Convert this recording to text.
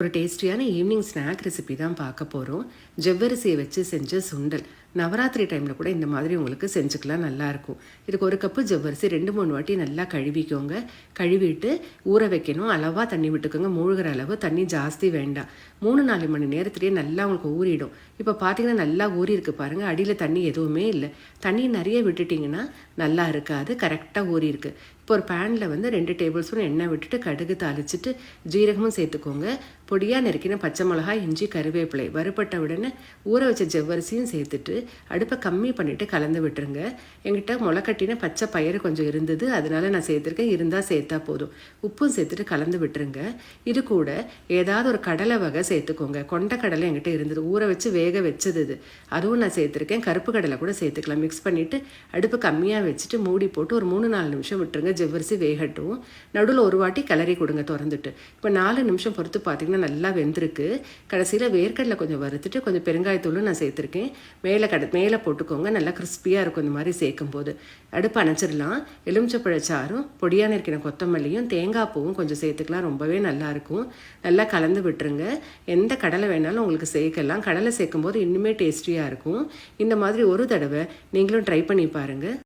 ஒரு டேஸ்டியான evening snack recipe தான் பார்க்க போகிறோம் ஜவ்வரிசியை வச்சு செஞ்ச சுண்டல். நவராத்திரி டைமில் கூட இந்த மாதிரி உங்களுக்கு செஞ்சுக்கலாம் நல்லாயிருக்கும் இதுக்கு ஒரு கப்பு ஜவ்வரிசி ரெண்டு மூணு வாட்டி நல்லா கழுவிக்கோங்க. கழுவிட்டு ஊற வைக்கணும். அளவாக தண்ணி விட்டுக்கோங்க. மூழ்கிற அளவு தண்ணி ஜாஸ்தி வேண்டாம். மூணு நாலு மணி நேரத்துலேயே நல்லா உங்களுக்கு ஊறிடும். இப்போ பார்த்தீங்கன்னா நல்லா ஊறி இருக்கு பாருங்கள் அடியில் தண்ணி எதுவுமே இல்லை. தண்ணி நிறைய விட்டுட்டிங்கன்னா நல்லா இருக்காது. கரெக்டாக ஊறி இருக்கு. இப்போ ஒரு பேனில் வந்து ரெண்டு டேபிள் ஸ்பூன் எண்ணெய் விட்டுட்டு கடுகு தாளிச்சிட்டு ஜீரகமும் சேர்த்துக்கோங்க. பொடியாக நறுக்கின பச்சை மிளகாய் இஞ்சி கருவேப்பிலை வறுபட்ட உடனே ஊற வச்ச ஜவ்வரிசியும் சேர்த்துட்டு அடுப்பை கம்மி பண்ணிவிட்டு கலந்து விட்டுருங்க. எங்கிட்ட முளைக்கட்டின பச்சை பயிறு கொஞ்சம் இருந்தது. அதனால நான் சேர்த்துருக்கேன். இருந்தால் சேர்த்தா போதும். உப்பும் சேர்த்துட்டு கலந்து விட்டுருங்க. இது கூட ஏதாவது ஒரு கடலை வகை சேர்த்துக்கோங்க. கொண்ட கடலை இருந்தது. ஊற வச்சு வேக வச்சது இது. அதுவும் நான் சேர்த்துருக்கேன். கருப்பு கடலை கூட சேர்த்துக்கலாம். மிக்ஸ் பண்ணிவிட்டு அடுப்பு கம்மியாக வச்சுட்டு மூடி போட்டு ஒரு மூணு நாலு நிமிஷம் விட்டுருங்க. ஜவ்வரிசி வேகட்டும். நடுவில் ஒரு வாட்டி கிளறி கொடுங்க திறந்துட்டு. இப்போ நாலு நிமிஷம் பொறுத்து பார்த்தீங்கன்னா நல்லா வெந்திருக்கு. கடைசியில் வேர்க்கடலை கொஞ்சம் வறுத்துட்டு கொஞ்சம் பெருங்காயத்தூளும் நான் சேர்த்துருக்கேன். மேலே கடை மேலே போட்டுக்கோங்க. நல்லா கிறிஸ்பியாக இருக்கும் இந்த மாதிரி சேர்க்கும் போது அடுப்பு அணைச்சிடலாம். எலுமிச்சப்பழச்சாரும் பொடியான இருக்கிற கொத்தமல்லியும் தேங்காய் பூவும் கொஞ்சம் சேர்த்துக்கலாம். ரொம்பவே நல்லாயிருக்கும் நல்லா கலந்து விட்டுருங்க. எந்த கடலை வேணாலும் உங்களுக்கு சேர்க்கலாம். கடலை சேர்க்கும்போது இன்னுமே டேஸ்டியாக இருக்கும். இந்த மாதிரி ஒரு தடவை நீங்களும் ட்ரை பண்ணி பாருங்கள்